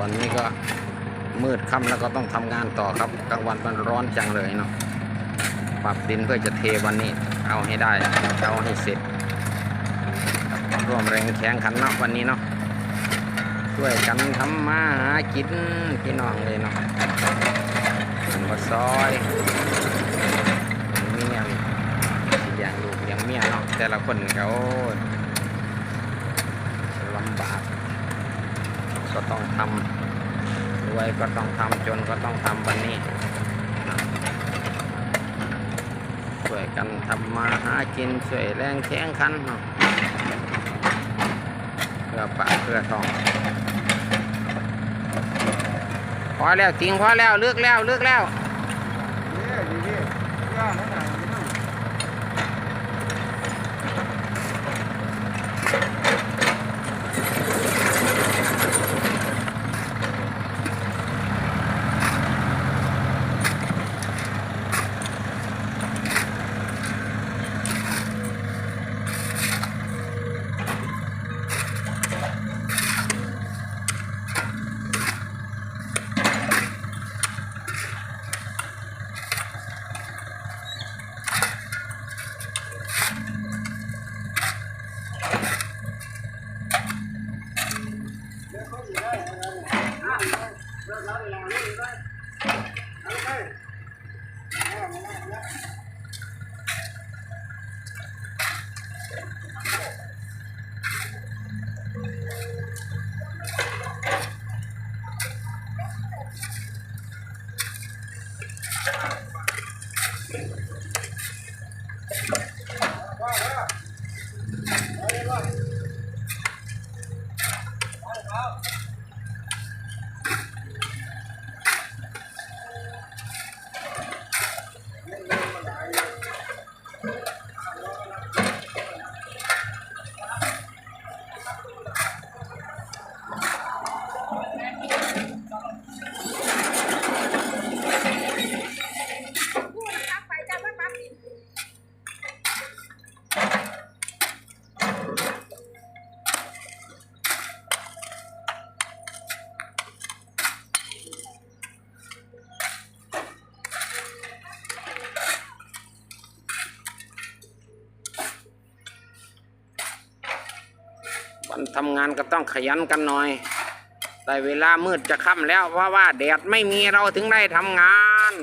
วันนี้ก็มืดค่ำแล้วก็ต้องทำงานต่อครับกลางวันมันร้อนจังเลยเนาะปรับดินเพื่อจะเทวันนี้ เอาให้ได้เอาให้เสร็จร่วมแรงแข่งขันเนาะวันนี้เนาะช่วยกันทำมาหากินพี่น้องเลยเนาะมันก็ซอยเมียสิเลี้ยงลูกเลี้ยงเมียเนาะแต่ละคนเขาลำบาก ก็ต้องทำรวยก็ต้องทำจนก็ต้องทำวันนี้ช่วยกันทำมาหากินช่วยแรงแข้งขันเนาะเพื่อปากเพื่อท้องพอแล้วจริงพอแล้วเลือกแล้วเลือกแล้ว นี่ดีดีย่านั่นน่ะนี่นั่น วั นทำงานก็ต้องขยันกันหน่อย ได้เวลามืดจะค่ำแล้วเพราะว่าแดดไม่มีเราถึงได้ทำงาน